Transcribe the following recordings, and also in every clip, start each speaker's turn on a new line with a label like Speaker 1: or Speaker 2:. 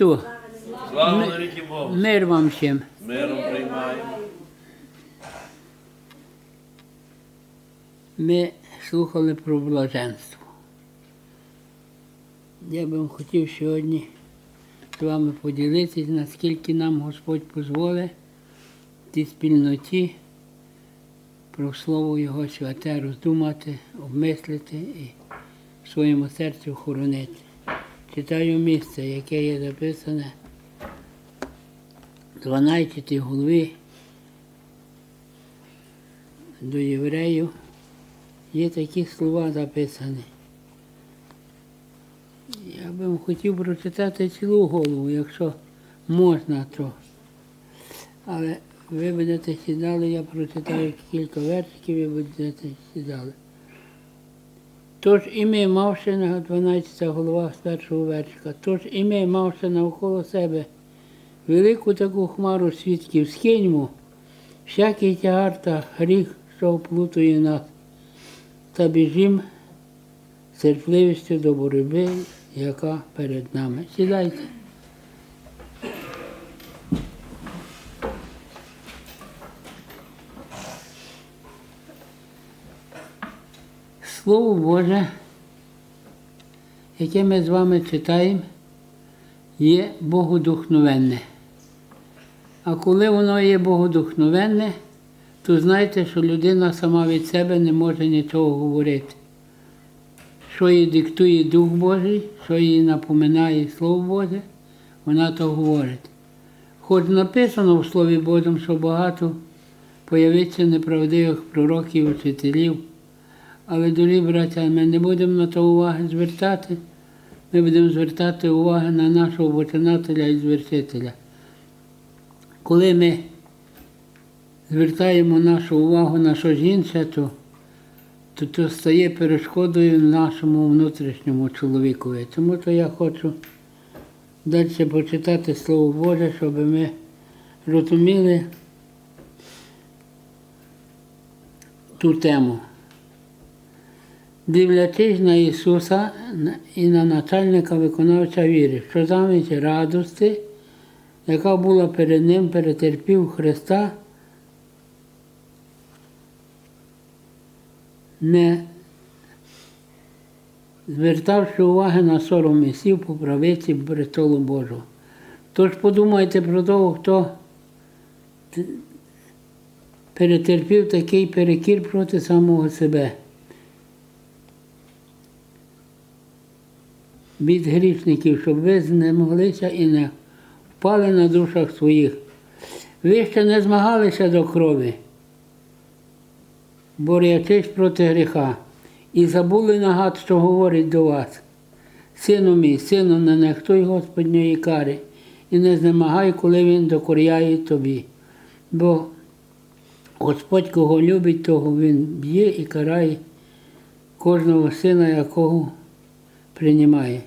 Speaker 1: Христу!
Speaker 2: Слава навіки Богу!
Speaker 1: Мир вам всім!
Speaker 2: Миром приймаємо.
Speaker 1: Ми слухали про блаженство. Я би хотів сьогодні з вами поділитися, наскільки нам Господь дозволить в тій спільноті про Слово Його святе роздумати, обмислити і в своєму серці охоронити. Читаю місце, яке є записане 12 голови до євреїв. Є такі слова записані. Я би хотів прочитати цілу голову, якщо можна, то. Але ви будете сідали, я прочитаю кілька вершиків, ви будете сідали. Тож і ми, мавши на 12 голова з першого вершика, тож і ми, мавши навколо себе велику таку хмару свідків, скиньмо всякий тягар та гріх, що оплутує нас, та біжим терпливістю до боротьби, яка перед нами. Сідайте. Слово Боже, яке ми з вами читаємо, є богодухновенне. А коли воно є богодухновенне, то знайте, що людина сама від себе не може нічого говорити. Що їй диктує Дух Божий, що їй напоминає Слово Боже, вона то говорить. Хоч написано в Слові Божому, що багато появиться неправдивих пророків і вчителів, але, дорогі браття, ми не будемо на то уваги звертати, ми будемо звертати увагу на нашого починателя і звершителя. Коли ми звертаємо нашу увагу на щось інше, то, то, то стає перешкодою нашому внутрішньому чоловікові. Тому то я хочу далі почитати Слово Боже, щоб ми розуміли ту тему. Дивлячись на Ісуса і на начальника виконавця віри, що замість радости, яка була перед Ним, перетерпів Христа, не звертавши уваги на сором і сів по правиці престолу Божого. Тож подумайте про того, хто перетерпів такий перекір проти самого себе. Від грішників, щоб ви знемоглися і не впали на душах своїх. Ви ще не змагалися до крові борючись проти гріха, і забули нагад, що говорить до вас. Сину мій, сину, не нехтуй Господньої кари, і не знемагай, коли Він докоряє тобі. Бо Господь, кого любить, того Він б'є і карає кожного сина, якого приймає.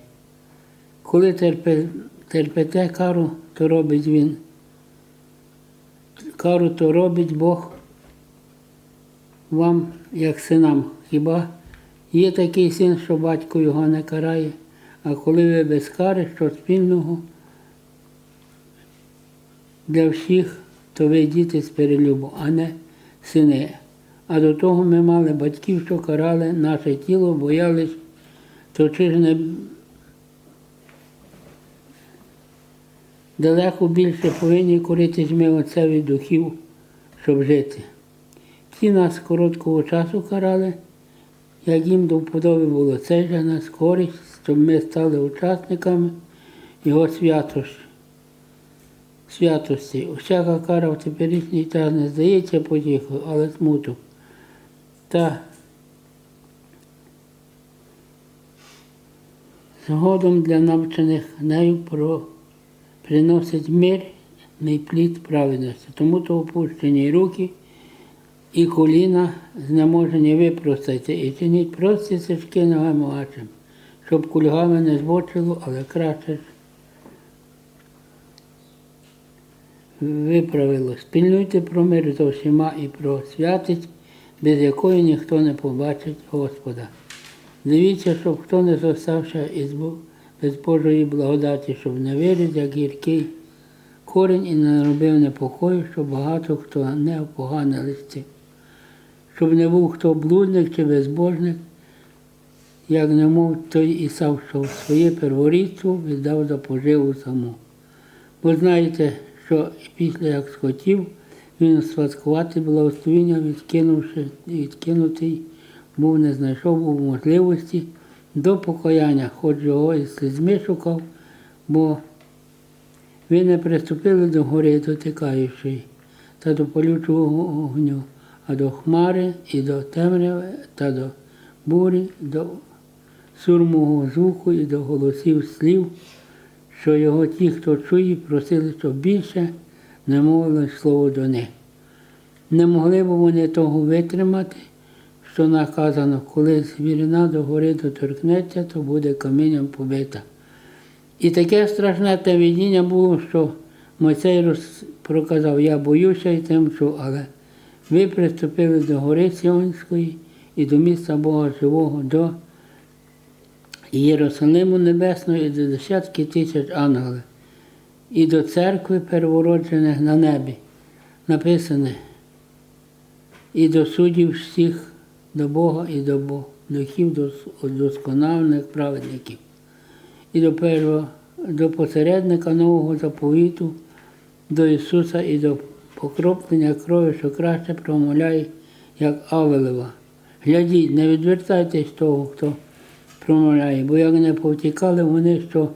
Speaker 1: Коли терпе, терпете кару, то робить Він. Кару то робить Бог вам, як синам, хіба є такий син, що батько його не карає, а коли ви без кари, що спільного для всіх, то ви діти з перелюбу, а не сини. А до того ми мали батьків, що карали наше тіло, боялись, то чи ж не далеко більше повинні коритись ми отцеві духів, щоб жити. Ті нас короткого часу карали, як їм до вподоби було це ж нас користь, щоб ми стали учасниками його святості. святості. Усяка кара в теперішній час не здається потіхою, але смуток. Та згодом для навчених нею про приносить мирний плід праведності. Тому то опущені руки і коліна знеможені випростати, і чиніть прості стежки ногами вашим, щоб кульгами не збочило, але краще виправило. Спільнуйте про мир з усіма і про святість, без якої ніхто не побачить Господа. Дивіться, щоб хто не зостався із Бу- без Божої благодаті, щоб не виріс, як гіркий корінь і не наробив непокою, щоб багато хто не опоганилися. Щоб не був хто блудник чи безбожник, як не мов той Ісав, що своє перворідство віддав за поживу саму. Бо знаєте, що після як схотів, він святкувати благословіння, відкинувши відкинутий, був не знайшов був можливості до покаяння, хоч його і слізьми шукав, бо ви не приступили до гори дотикаючої, та до полючого огню, а до хмари і до темряви, та до бурі, до сурмого звуку і до голосів слів, що його ті, хто чує, просили, щоб більше не мовили слово до них. Не могли б вони того витримати, що наказано, коли звірина до гори доторкнеться, то буде камінням побита. І таке страшне те видіння було, що Мойсей проказав, я боюся і темчу, але ви приступили до гори Сіонської і до міста Бога Живого, до Єрусалиму Небесного і до десятки тисяч ангелів, і до церкви первороджених на небі, написане, і до суддів всіх, до Бога і до Бога, духів дос- досконалених праведників і до першого, до посередника нового заповіту, до Ісуса і до покроплення крові, що краще промовляє, як Авелева. Глядіть, не відвертайтесь того, хто промовляє, бо як не повтікали вони, що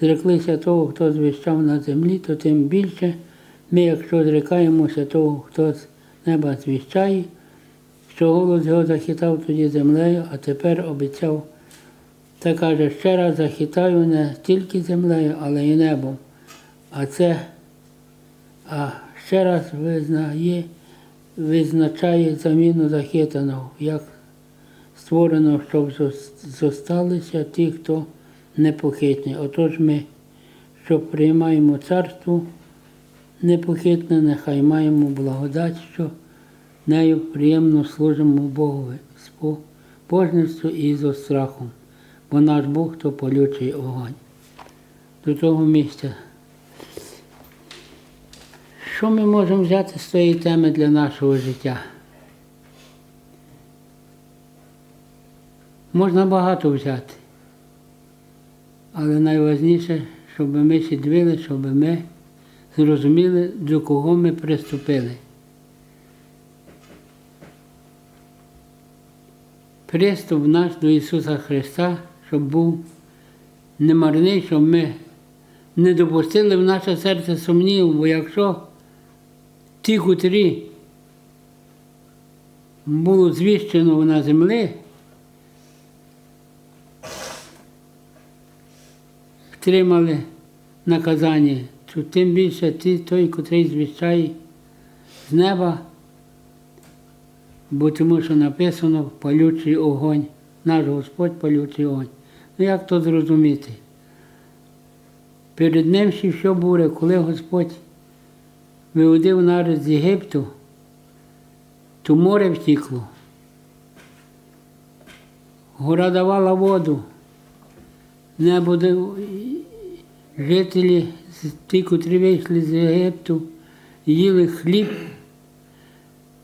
Speaker 1: зреклися того, хто звіщав на землі, то тим більше ми, якщо зрекаємося того, хто з неба звіщає, що голос його захитав тоді землею, а тепер обіцяв та каже, ще раз захитаю не тільки землею, але й небом. А це а ще раз визнає, визначає заміну захитаного, як створено, щоб зосталися ті, хто непохитні. Отож ми, що приймаємо царство непохитне, нехай маємо благодать, що нею приємно служимо Богові з побожністю і зо страхом бо наш Бог то полючий огонь. До того місця. Що ми можемо взяти з цієї теми для нашого життя? Можна багато взяти. Але найважніше, щоб ми сиділи, щоб ми зрозуміли, до кого ми приступили. Приступ наш до Ісуса Христа, щоб був немарний, щоб ми не допустили в наше серце сумніву, бо якщо ті, котрі було звіщено на землі, втримали наказання, то тим більше ті, той, котрий звіщає з неба, бо тому що написано палючий огонь, наш Господь палючий огонь. Ну як то зрозуміти? Перед ним ще що буде, коли Господь виводив народ з Єгипту, то море втікло. Гора давала воду. Небо жителі, ті, котрі вийшли з Єгипту, їли хліб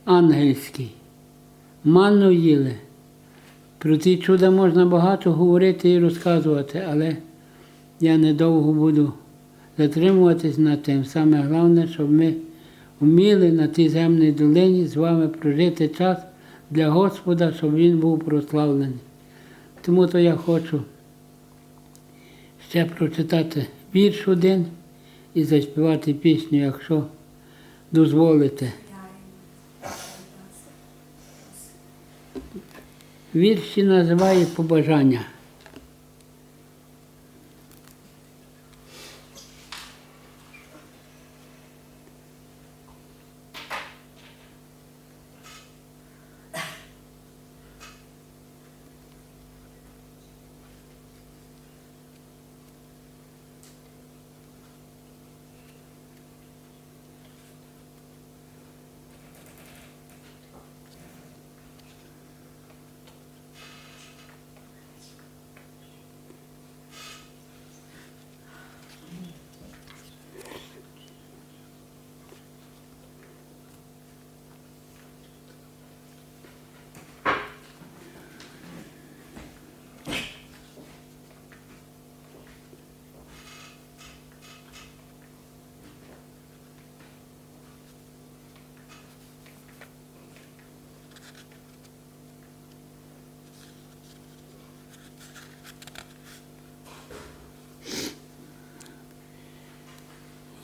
Speaker 1: ангельський, манну їли. Про ті чуда можна багато говорити і розказувати, але я недовго буду затримуватись над тим. Саме головне, щоб ми вміли на тій земній долині з вами прожити час для Господа, щоб Він був прославлений. Тому то я хочу ще прочитати вірш один і заспівати пісню, якщо дозволите. Вірші називає побажання.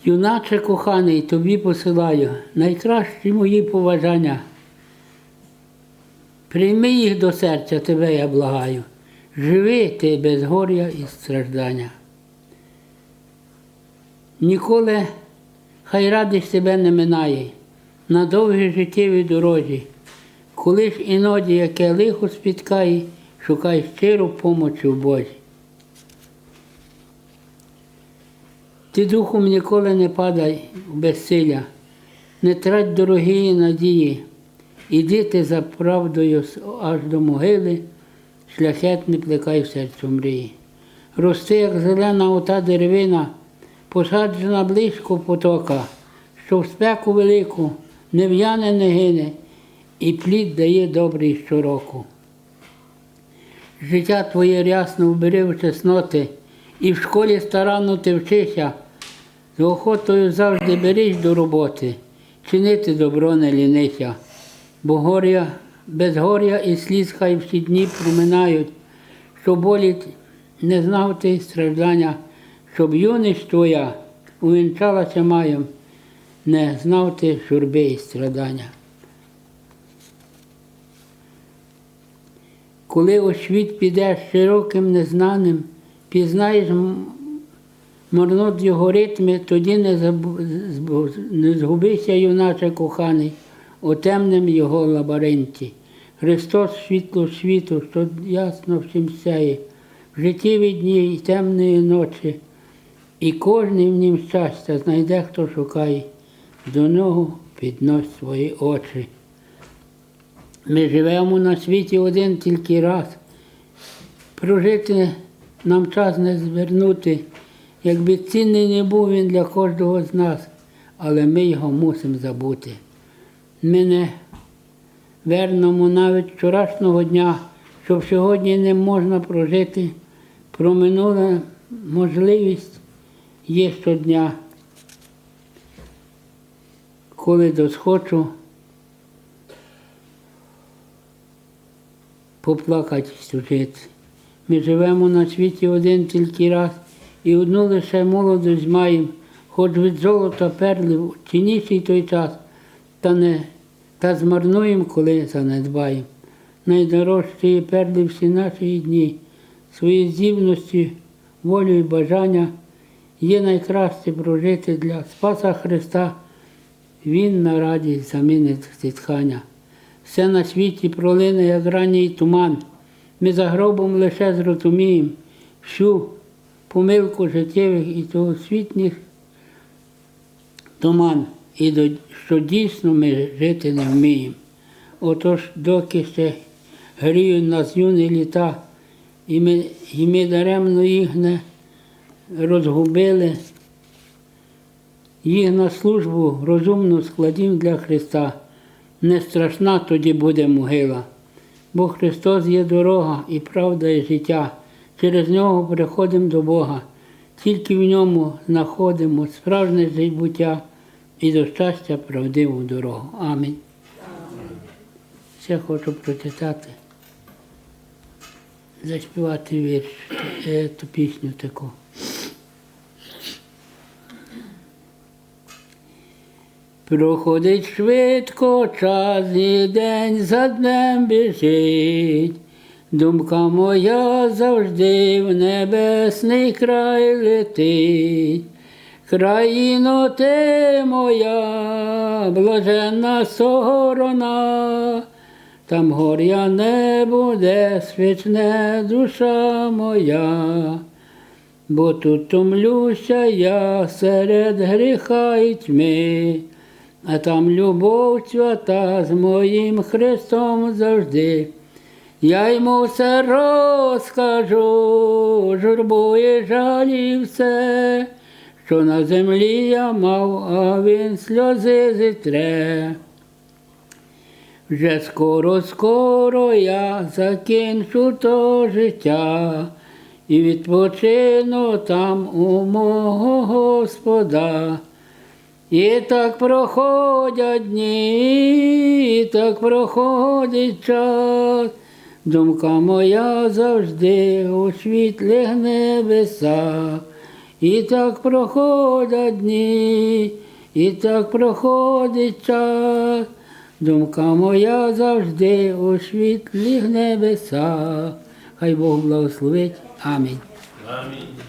Speaker 1: Юначе коханий, тобі посилаю найкращі мої побажання. Прийми їх до серця, тебе я благаю. Живи ти без горя і страждання. Ніколи хай радість тебе не минає на довгій життєвій дорозі. Коли ж іноді яке лихо спіткає, шукай щиру помочі в Бозі. Ти духом ніколи не падай в безсилля, не трать дорогі надії, іди ти за правдою аж до могили, шляхетний плекай в серцю мрії. Рости, як зелена ота деревина, посаджена близько потока, що в спеку велику не в'яне, не гине, і плід дає добрий щороку. Життя твоє рясно вбери в чесноти, і в школі старанно ти вчися, з охотою завжди берись до роботи, чинити добро не лінися, бо горя, без горя і сліз хай всі дні проминають, що болить не знав ти страждання, щоб юність твоя увінчалася маєм, не знав ти журби і страдання. Коли у світ підеш широким незнаним, пізнаєш марнот його ритми, тоді не, забу- не згубися, юначе коханий, у темним його лабіринті. Христос світло світу, що ясно всім сяє, в життєві дні і темної ночі, і кожний в нім щастя знайде, хто шукає, до нього піднось свої очі. Ми живемо на світі один тільки раз. Прожити нам час не звернути, якби цінний не був він для кожного з нас, але ми його мусимо забути. Ми не вернемо навіть вчорашнього дня, щоб сьогодні не можна прожити. Про минуле можливість є щодня. Коли досхочу, поплакати стужити. Ми живемо на світі один тільки раз, і одну лише молодість маємо, хоч від золота перлів цінніший той час, та не та змарнуємо, коли занедбаємо. Найдорожчі перли всі наші дні, свої здібності, волю і бажання є найкраще прожити для Спаса Христа. Він на радість замінить зітхання. Все на світі пролине, як ранній туман. Ми за гробом лише зрозуміємо всю помилку життєвих і освітніх туман, і що дійсно ми жити не вміємо. Отож, доки ще гріють нас юні літа, і ми, і ми даремно їх не розгубили, їх на службу розумно складім для Христа. Не страшна тоді буде могила, бо Христос є дорога і правда і життя. Через нього приходимо до Бога. Тільки в ньому знаходимо справжнє життя і до щастя правдиву дорогу. Амінь. Ще хочу прочитати, заспівати вірш, е, ту пісню таку. Проходить швидко час і день за днем біжить. Думка моя завжди в небесний край летить. Країно ти моя, блаженна сторона, там горя не буде, свічне душа моя, бо тут томлюся я серед гріха і тьми, а там любов свята з моїм Христом завжди. Я йому все розкажу, журбу і жалі все, що на землі я мав, а він сльози зітре. Вже скоро, скоро я закінчу то життя і відпочину там у мого Господа. І так проходять дні, і так проходить час. Думка моя завжди у світлих небесах. І так проходять дні, і так проходить час. Думка моя завжди у світлих небесах. Хай Бог благословить. Амінь.
Speaker 2: Амінь.